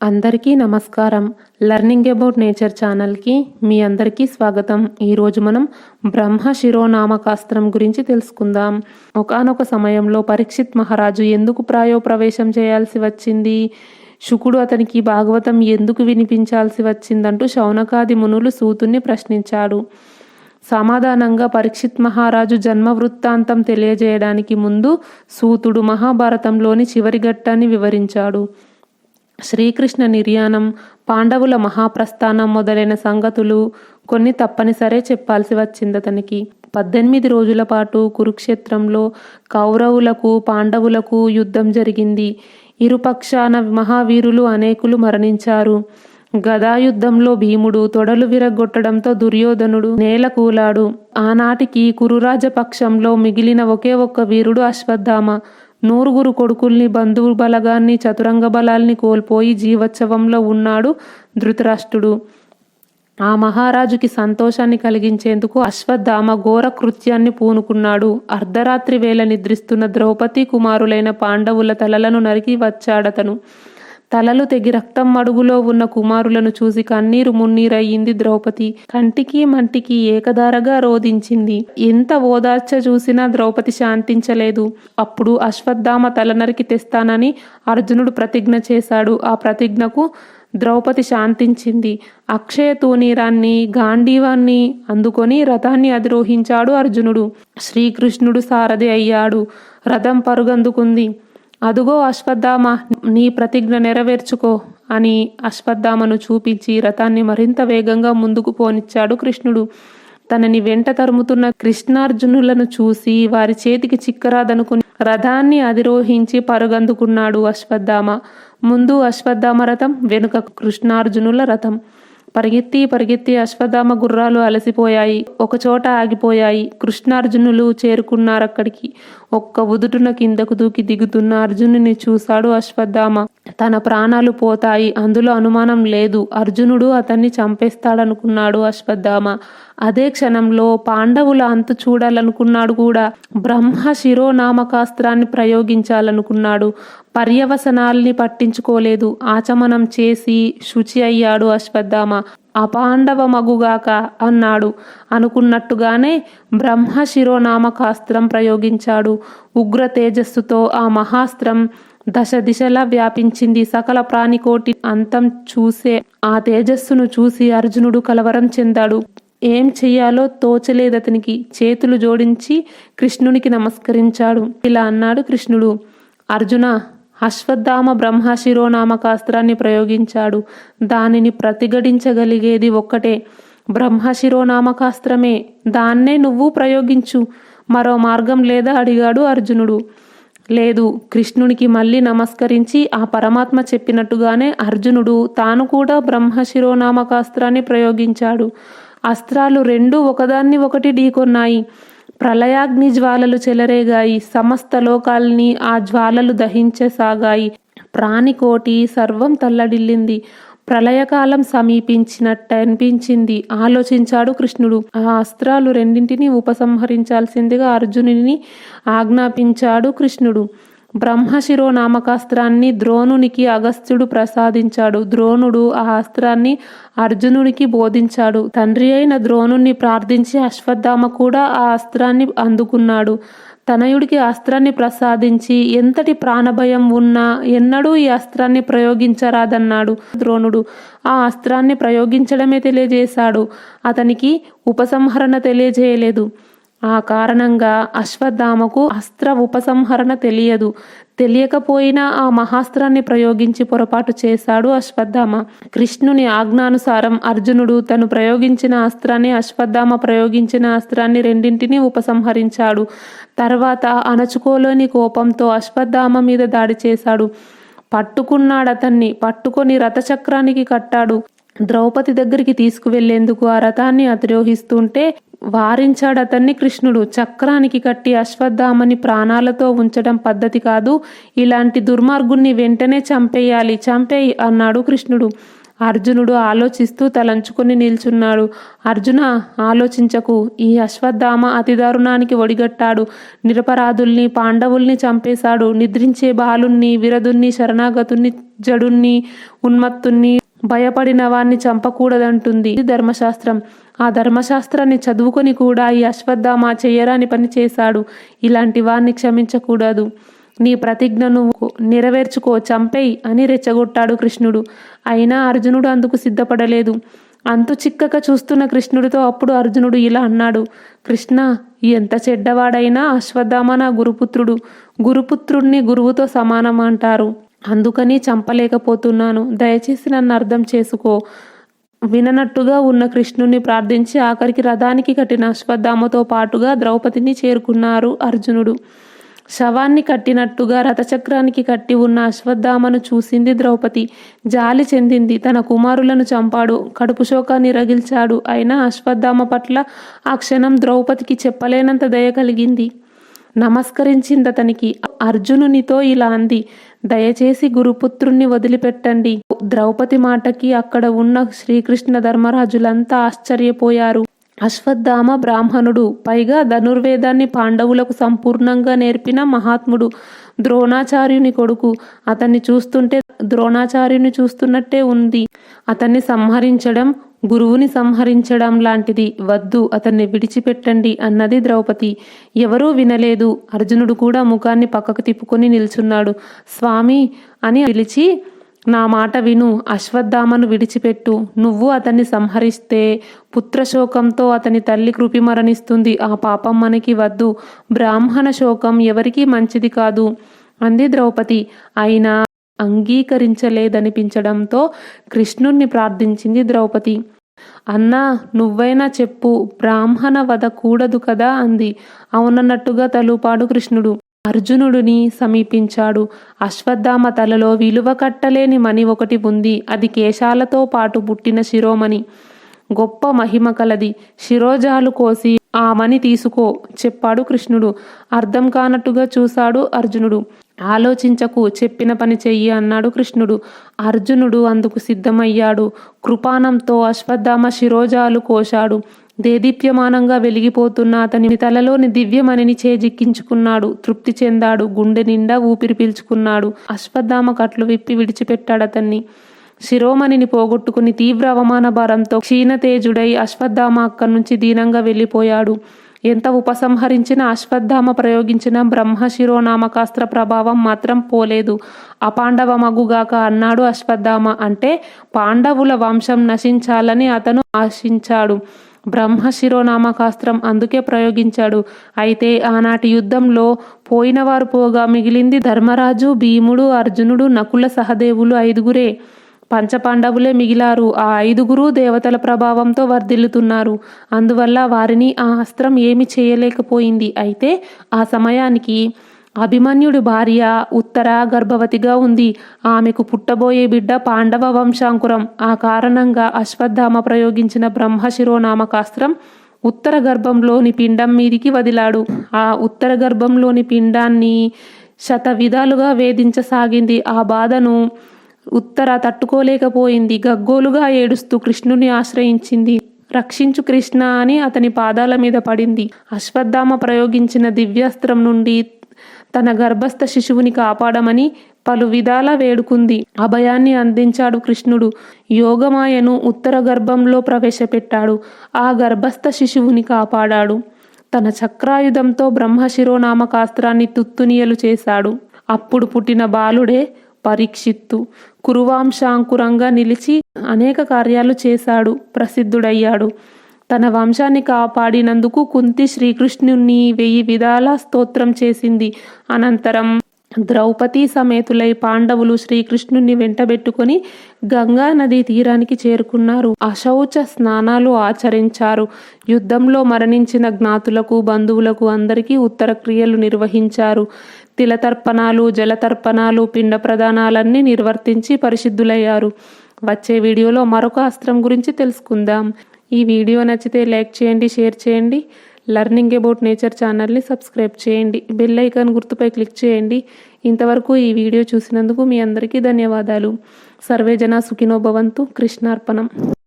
అందరికీ నమస్కారం. Learning about nature ఛానల్కి మీ అందరికీ స్వాగతం. ఈరోజు మనం బ్రహ్మ శిరోనామకాస్త్రం గురించి తెలుసుకుందాం. ఒకానొక సమయంలో పరీక్షిత్ మహారాజు ఎందుకు ప్రాయోప్రవేశం చేయాల్సి వచ్చింది? శుకుడు అతనికి భాగవతం ఎందుకు వినిపించాల్సి వచ్చిందంటూ శౌనకాది మునులు సూతుని ప్రశ్నించాడు. సమాధానంగా పరీక్షిత్ మహారాజు జన్మ వృత్తాంతం తెలియజేయడానికి ముందు సూతుడు మహాభారతంలోని చివరి ఘట్టాన్ని వివరించాడు. శ్రీకృష్ణ నిర్యాణం పాండవుల మహాప్రస్థానం మొదలైన సంగతులు కొన్ని తప్పనిసరే చెప్పాల్సి వచ్చింది అతనికి. పద్దెనిమిది రోజుల పాటు కురుక్షేత్రంలో కౌరవులకు పాండవులకు యుద్ధం జరిగింది. ఇరుపక్షాన మహావీరులు అనేకులు మరణించారు. గదాయుద్ధంలో భీముడు తొడలు విరగొట్టడంతో దుర్యోధనుడు నేల కూలాడు ఆనాటికి కురురాజపక్షంలో మిగిలిన ఒకే ఒక్క వీరుడు అశ్వత్థామ. నూరుగురు కొడుకుల్ని బంధువు బలగాన్ని చతురంగ బలాల్ని కోల్పోయి జీవోత్సవంలో ఉన్నాడు ధృతరాష్ట్రుడు. ఆ మహారాజుకి సంతోషాన్ని కలిగించేందుకు అశ్వత్థామ ఘోర కృత్యాన్ని పూనుకున్నాడు. అర్ధరాత్రి వేళ నిద్రిస్తున్న ద్రౌపది కుమారులైన పాండవుల తలలను నరికి వచ్చాడతను. తలలు తెగి రక్తం మడుగులో ఉన్న కుమారులను చూసి కన్నీరు మున్నీరయ్యింది ద్రౌపది. కంటికి మంటికి ఏకధారగా రోధించింది. ఎంత ఓదార్చ చూసినా ద్రౌపది శాంతించలేదు. అప్పుడు అశ్వత్థామ తల నరికి తెస్తానని అర్జునుడు ప్రతిజ్ఞ చేశాడు. ఆ ప్రతిజ్ఞకు ద్రౌపది శాంతించింది. అక్షయ తూనీరాన్ని గాంధీవాన్ని అందుకొని రథాన్ని అధిరోహించాడు అర్జునుడు. శ్రీకృష్ణుడు సారథి అయ్యాడు. రథం పరుగందుకుంది. అదుగో అశ్వత్థామ నీ ప్రతిజ్ఞ నెరవేర్చుకో అని అశ్వత్థామను చూపించి రథాన్ని మరింత వేగంగా ముందుకు పోనిచ్చాడు కృష్ణుడు. తనని వెంట తరుముతున్న కృష్ణార్జునులను చూసి వారి చేతికి చిక్కరాదనుకుని రథాన్ని అధిరోహించి పరుగందుకున్నాడు అశ్వత్థామ. ముందు అశ్వత్థామ రథం వెనుక కృష్ణార్జునుల రథం. పరిగెత్తి పరిగెత్తి అశ్వత్థామ గుర్రాలు అలసిపోయాయి. ఒకచోట ఆగిపోయాయి. కృష్ణార్జునులు చేరుకున్నారక్కడికి. ఒక్క ఉదుటున కిందకు దూకి దిగుతున్న అర్జునుని చూశాడు అశ్వత్థామ తన ప్రాణాలు పోతాయి. అందులో అనుమానం లేదు. అర్జునుడు అతన్ని చంపేస్తాడనుకున్నాడు అశ్వత్థామ అదే క్షణంలో పాండవుల అంతు చూడాలనుకున్నాడు కూడా బ్రహ్మ శిరోనామకాస్త్రాన్ని ప్రయోగించాలనుకున్నాడు. పర్యవసనాల్ని పట్టించుకోలేదు. ఆచమనం చేసి శుచి అయ్యాడు అశ్వత్థామ. అపాండవ మగుగాక అన్నాడు. అనుకున్నట్టుగానే బ్రహ్మ శిరోనామకాస్త్రం ప్రయోగించాడు. ఉగ్ర తేజస్సుతో ఆ మహాస్త్రం దశ దిశలా వ్యాపించింది. సకల ప్రాణికోటి అంతం చూసే ఆ తేజస్సును చూసి అర్జునుడు కలవరం చెందాడు. ఏం చెయ్యాలో తోచలేదతనికి చేతులు జోడించి కృష్ణునికి నమస్కరించాడు. ఇలా అన్నాడు కృష్ణుడు. అర్జున అశ్వత్థామ బ్రహ్మ శిరోనామకాస్త్రాన్ని ప్రయోగించాడు. దానిని ప్రతిఘటించగలిగేది ఒక్కటే. బ్రహ్మ శిరోనామకాస్త్రమే దాన్నే నువ్వు ప్రయోగించు. మరో మార్గం లేదా? అడిగాడు అర్జునుడు. లేదు కృష్ణునికి మళ్ళీ నమస్కరించి ఆ పరమాత్మ చెప్పినట్టుగానే అర్జునుడు తాను కూడా బ్రహ్మ శిరోనామకాస్త్రాన్ని ప్రయోగించాడు. అస్త్రాలు రెండు ఒకదాన్ని ఒకటి ఢీకొన్నాయి. ప్రళయాగ్ని జ్వాలలు చెలరేగాయి. సమస్త లోకాల్ని ఆ జ్వాలలు దహించసాగాయి. ప్రాణికోటి సర్వం తల్లడిల్లింది. ప్రళయకాలం సమీపించినట్టు అనిపించింది. ఆలోచించాడు కృష్ణుడు. ఆ అస్త్రాలు రెండింటినీ ఉపసంహరించాల్సిందిగా అర్జునుని ఆజ్ఞాపించాడు కృష్ణుడు. బ్రహ్మశిరో నామకాస్త్రాన్ని ద్రోణునికి అగస్త్యుడు ప్రసాదించాడు. ద్రోణుడు ఆ అస్త్రాన్ని అర్జునునికి బోధించాడు. తండ్రి అయిన ద్రోణుణ్ణి ప్రార్థించి అశ్వత్థామ కూడా ఆ అస్త్రాన్ని అందుకున్నాడు. తనయుడికి అస్త్రాన్ని ప్రసాదించి ఎంతటి ప్రాణభయం ఉన్నా ఎన్నడూ ఈ అస్త్రాన్ని ప్రయోగించరాదన్నాడు ద్రోణుడు. ఆ అస్త్రాన్ని ప్రయోగించడమే తెలియజేశాడు. అతనికి ఉపసంహరణ తెలియజేయలేదు. ఆ కారణంగా అశ్వత్థామకు అస్త్ర ఉపసంహరణ తెలియదు. తెలియకపోయినా ఆ మహాస్త్రాన్ని ప్రయోగించి పొరపాటు చేశాడు అశ్వత్థామ. కృష్ణుని ఆజ్ఞానుసారం అర్జునుడు తను ప్రయోగించిన అస్త్రాన్ని అశ్వత్థామ ప్రయోగించిన అస్త్రాన్ని రెండింటినీ ఉపసంహరించాడు. తర్వాత అణచుకోలేని కోపంతో అశ్వత్థామ మీద దాడి చేశాడు. పట్టుకున్నాడు అతన్ని. పట్టుకొని రథచక్రానికి కట్టాడు. ద్రౌపది దగ్గరికి తీసుకువెళ్ళేందుకు ఆ రథాన్ని అతిరోహిస్తుంటే వారించాడు అతన్ని కృష్ణుడు. చక్రానికి కట్టి అశ్వత్థామని ప్రాణాలతో ఉంచడం పద్ధతి కాదు. ఇలాంటి దుర్మార్గుణ్ణి వెంటనే చంపేయాలి. చంపేయి అన్నాడు కృష్ణుడు. అర్జునుడు ఆలోచిస్తూ తలంచుకొని నిల్చున్నాడు. అర్జున ఆలోచించకు. ఈ అశ్వత్థామ అతి దారుణానికి ఒడిగట్టాడు. నిరపరాధుల్ని పాండవుల్ని చంపేశాడు. నిద్రించే బాలుణ్ణి విరదుణ్ణి శరణాగతుణ్ణి జడుణ్ణి ఉన్మత్తుణ్ణి భయపడిన వాణ్ణి చంపకూడదంటుంది. ఇది ధర్మశాస్త్రం. ఆ ధర్మశాస్త్రాన్ని చదువుకొని కూడా ఈ అశ్వత్థామ చెయ్యరాని పని చేశాడు. ఇలాంటి వారిని క్షమించకూడదు. నీ ప్రతిజ్ఞను నెరవేర్చుకో చంపేయి అని రెచ్చగొట్టాడు కృష్ణుడు. అయినా అర్జునుడు అందుకు సిద్ధపడలేదు. అంతు చిక్కక చూస్తున్న కృష్ణుడితో అప్పుడు అర్జునుడు ఇలా అన్నాడు. కృష్ణ ఎంత చెడ్డవాడైనా అశ్వత్థామ నా గురుపుత్రుడు. గురుపుత్రుణ్ణి గురువుతో సమానం అంటారు. అందుకని చంపలేకపోతున్నాను. దయచేసి నన్ను అర్థం చేసుకో. విననట్టుగా ఉన్న కృష్ణుణ్ణి ప్రార్థించి ఆఖరికి రథానికి కట్టిన అశ్వత్థామతో పాటుగా ద్రౌపదిని చేరుకున్నారు అర్జునుడు. శవాన్ని కట్టినట్టుగా రథచక్రానికి కట్టి ఉన్న అశ్వత్థామను చూసింది ద్రౌపది. జాలి చెందింది. తన కుమారులను చంపాడు. కడుపు శోకాన్ని రగిల్చాడు. అయినా అశ్వత్థామ పట్ల ఆ క్షణం ద్రౌపదికి చెప్పలేనంత దయ కలిగింది. నమస్కరించింది అతనికి అర్జునునితో ఇలా అంది. దయచేసి గురుపుత్రుణ్ణి వదిలిపెట్టండి. ద్రౌపది మాటకి అక్కడ ఉన్న శ్రీకృష్ణ ధర్మరాజులంతా ఆశ్చర్యపోయారు. అశ్వత్థామ బ్రాహ్మణుడు పైగా ధనుర్వేదాన్ని పాండవులకు సంపూర్ణంగా నేర్పిన మహాత్ముడు ద్రోణాచార్యుని కొడుకు. అతన్ని చూస్తుంటే ద్రోణాచార్యుని చూస్తున్నట్టే ఉంది. అతన్ని సంహరించడం గురువుని సంహరించడం లాంటిది వద్దు అతన్ని విడిచిపెట్టండి అన్నది ద్రౌపది. ఎవరూ వినలేదు. అర్జునుడు కూడా ముఖాన్ని పక్కకు తిప్పుకొని నిల్చున్నాడు. స్వామి అని పిలిచి నా మాట విను. అశ్వత్థామను విడిచిపెట్టు. నువ్వు అతన్ని సంహరిస్తే పుత్రశోకంతో అతని తల్లి కృపి మరణిస్తుంది. ఆ పాపం మనకి వద్దు. బ్రాహ్మణ శోకం ఎవరికీ మంచిది కాదు. అంది ద్రౌపది. అయినా అంగీకరించలేదనిపించడంతో కృష్ణుణ్ణి ప్రార్థించింది ద్రౌపది. అన్నా నువ్వైనా చెప్పు బ్రాహ్మణ వధ కూడదు కదా అంది. అవునన్నట్టుగా తలుపాడు కృష్ణుడు. అర్జునుడిని సమీపించాడు. అశ్వత్థామ తలలో విలువ కట్టలేని మణి ఒకటి ఉంది. అది కేశాలతో పాటు పుట్టిన శిరోమణి. గొప్ప మహిమ కలది. శిరోజాలు కోసి ఆ మణి తీసుకో చెప్పాడు కృష్ణుడు. అర్థం కానట్టుగా చూశాడు అర్జునుడు. ఆలోచించకు చెప్పిన పని చెయ్యి అన్నాడు కృష్ణుడు. అర్జునుడు అందుకు సిద్ధమయ్యాడు. కృపానంతో అశ్వత్థామ శిరోజాలు కోశాడు. దేదీప్యమానంగా వెలిగిపోతున్న అతని తలలోని దివ్యమణిని చేజిక్కించుకున్నాడు. తృప్తి చెందాడు. గుండె నిండా ఊపిరి పీల్చుకున్నాడు. అశ్వత్థామ కట్లు విప్పి విడిచిపెట్టాడు అతన్ని. శిరోమణిని పోగొట్టుకుని తీవ్ర అవమాన భారంతో క్షీణతేజుడై అశ్వత్థామ అక్కడి నుంచి దీనంగా వెళ్ళిపోయాడు. ఎంత ఉపసంహరించిన అశ్వత్థామ ప్రయోగించిన బ్రహ్మశిరోనామకాస్త్ర ప్రభావం మాత్రం పోలేదు. అపాండవ మగుగాక అన్నాడు అశ్వత్థామ అంటే పాండవుల వంశం నశించాలని అతను ఆశించాడు. బ్రహ్మశిరోనామకాస్త్రం అందుకే ప్రయోగించాడు. అయితే ఆనాటి యుద్ధంలో పోయినవారు పోగా మిగిలింది ధర్మరాజు భీముడు అర్జునుడు నకుల సహదేవులు ఐదుగురే. పంచపాండవులే మిగిలారు. ఆ ఐదుగురు దేవతల ప్రభావంతో వర్ధిల్లుతున్నారు. అందువల్ల వారిని ఆ అస్త్రం ఏమి చేయలేకపోయింది. అయితే ఆ సమయానికి అభిమన్యుడి భార్య ఉత్తర గర్భవతిగా ఉంది. ఆమెకు పుట్టబోయే బిడ్డ పాండవ వంశాంకురం. ఆ కారణంగా అశ్వత్థామ ప్రయోగించిన బ్రహ్మశిరోనామకాస్త్రం ఉత్తర గర్భంలోని పిండం మీదికి వదిలాడు. ఆ ఉత్తర గర్భంలోని పిండాన్ని శత విధాలుగా వేధించసాగింది. ఆ బాధను ఉత్తర తట్టుకోలేకపోయింది. గగ్గోలుగా ఏడుస్తూ కృష్ణుని ఆశ్రయించింది. రక్షించు కృష్ణ అని అతని పాదాల మీద పడింది. అశ్వత్థామ ప్రయోగించిన దివ్యాస్త్రం నుండి తన గర్భస్థ శిశువుని కాపాడమని పలు విధాల వేడుకుంది. అభయాన్ని అందించాడు కృష్ణుడు. యోగమాయను ఉత్తర గర్భంలో ప్రవేశపెట్టాడు. ఆ గర్భస్థ శిశువుని కాపాడాడు. తన చక్రాయుధంతో బ్రహ్మశిరోనామకాస్త్రాన్ని తుత్తునియలు చేశాడు. అప్పుడు పుట్టిన బాలుడే పరీక్షిత్తు. కురువాంశాంకురంగా నిలిచి అనేక కార్యాలు చేశాడు ప్రసిద్ధుడయ్యాడు. తన వంశాన్ని కాపాడినందుకు కుంతి శ్రీకృష్ణుణ్ణి వెయ్యి విధాల స్తోత్రం చేసింది. అనంతరం ద్రౌపది సమేతులై పాండవులు శ్రీకృష్ణుణ్ణి వెంటబెట్టుకొని గంగా నదీ తీరానికి చేరుకున్నారు. అశౌచ స్నానాలు ఆచరించారు. యుద్ధంలో మరణించిన జ్ఞాతులకు బంధువులకు అందరికీ ఉత్తర క్రియలు నిర్వహించారు. తిలతర్పణాలు జలతర్పణాలు పిండ ప్రదానాలన్నీ నిర్వర్తించి పరిశుద్ధులయ్యారు. వచ్చే వీడియోలో మరొక అస్త్రం గురించి తెలుసుకుందాం. ఈ వీడియో నచ్చితే లైక్ చేయండి షేర్ చేయండి. లర్నింగ్ అబౌట్ నేచర్ ఛానల్ని సబ్స్క్రైబ్ చేయండి. బెల్ ఐకాన్ గుర్తుపై క్లిక్ చేయండి. ఇంతవరకు ఈ వీడియో చూసినందుకు మీ అందరికీ ధన్యవాదాలు. సర్వేజన సుఖినోభవంతు సుఖినో భవంతు. కృష్ణార్పణం.